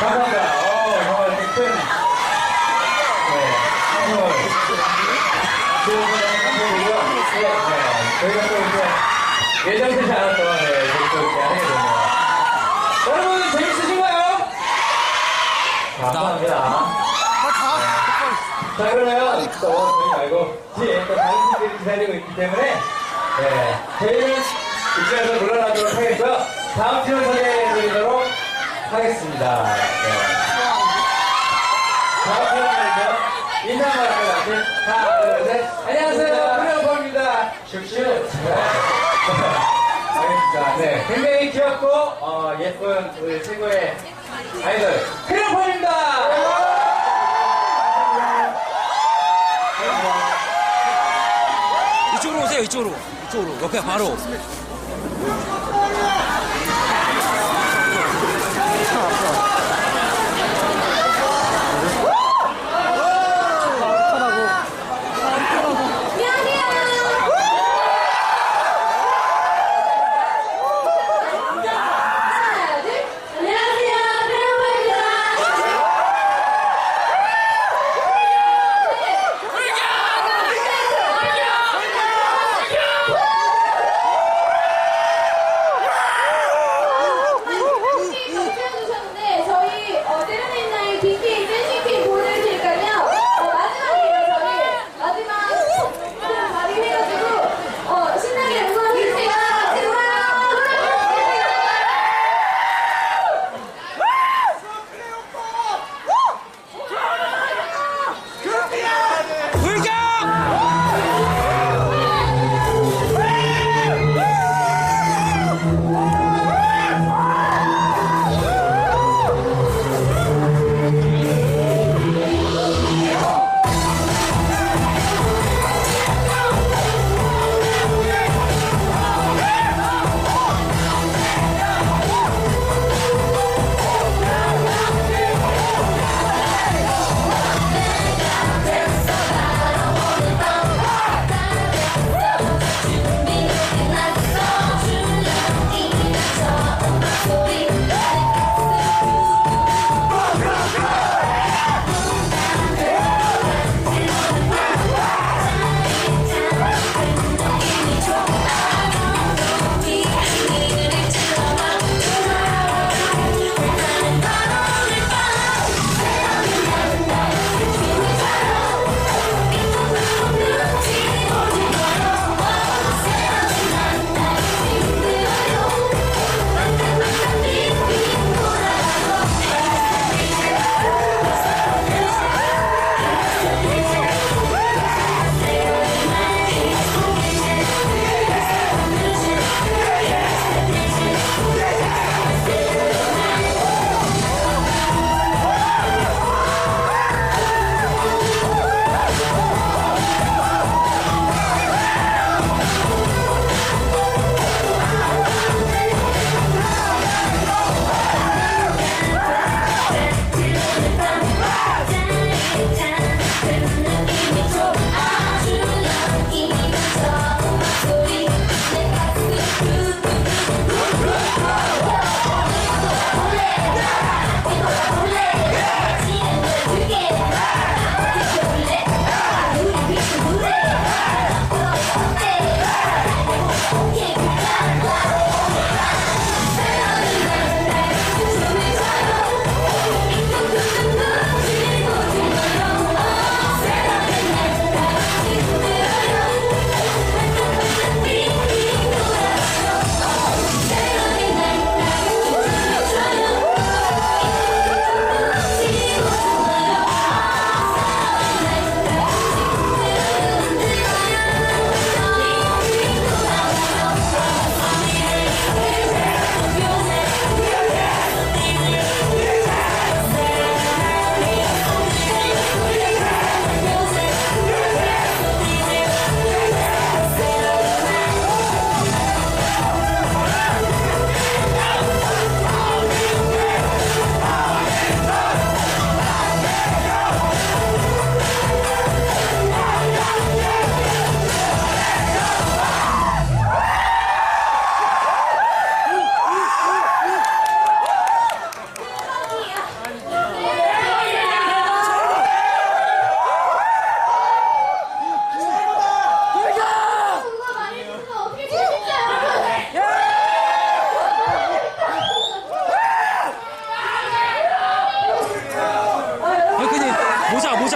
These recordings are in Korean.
감사합니다. 어, 정말 이렇게 큰, 네, 선물. 주어서 감사드리고요. 네, 네, 저희가 또 이제 예정되지 않았던, 네, 저희 또 이렇게 하게 됐네요. 여러분, 재밌으신가요? 감사합니다. 자, 그러면 또 저희 말고 뒤에 또 다른 분들이 기다리고 있기 때문에 네, 저희는 이쪽에서 물러나도록 하겠고요. 다음 팀을 소개해드리도록 하겠습니다. 네. 다음 팀은요, 인사 한번 할것 같아요. 하나, 둘, 셋. 안녕하세요. 프레오버입니다. 슉슉. 알겠습니다. 네, 굉장히 귀엽고 어, 예쁜 우리 최고의 아이돌 크레오퍼입니다. 이쪽으로 오세요, 이쪽으로. 이쪽으로. 옆에 바로.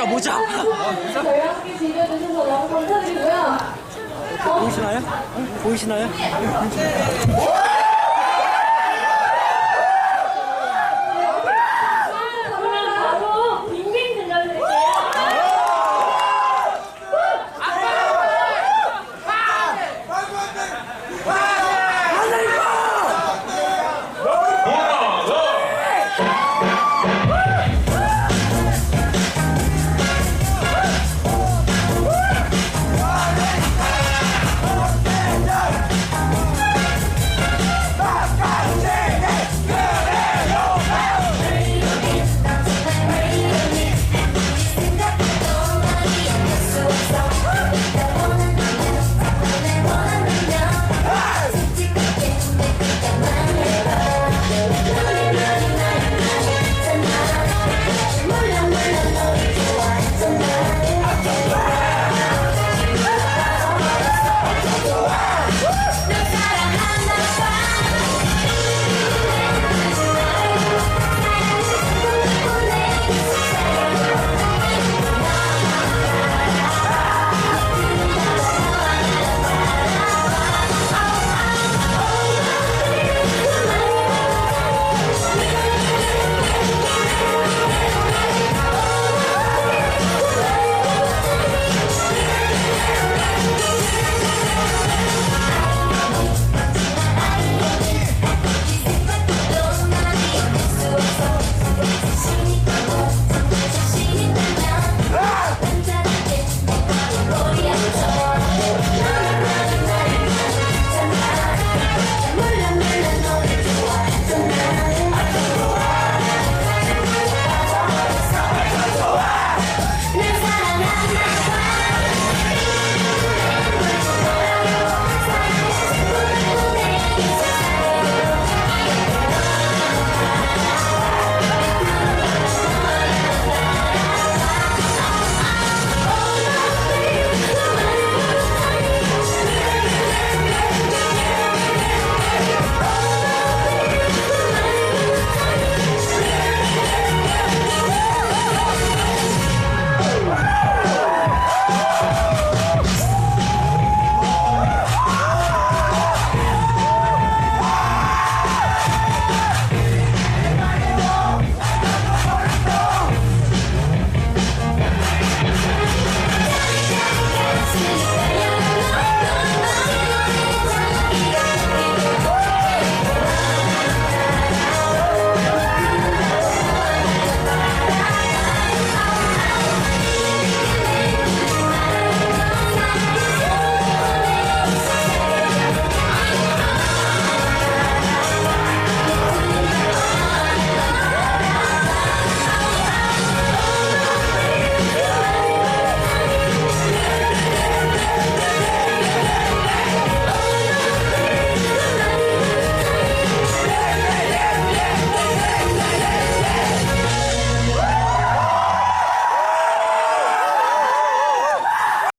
모자. 저희와 함께 즐겨주셔서 너무 감사드리고요. 어, 보이시나요? 보이시나요? 와!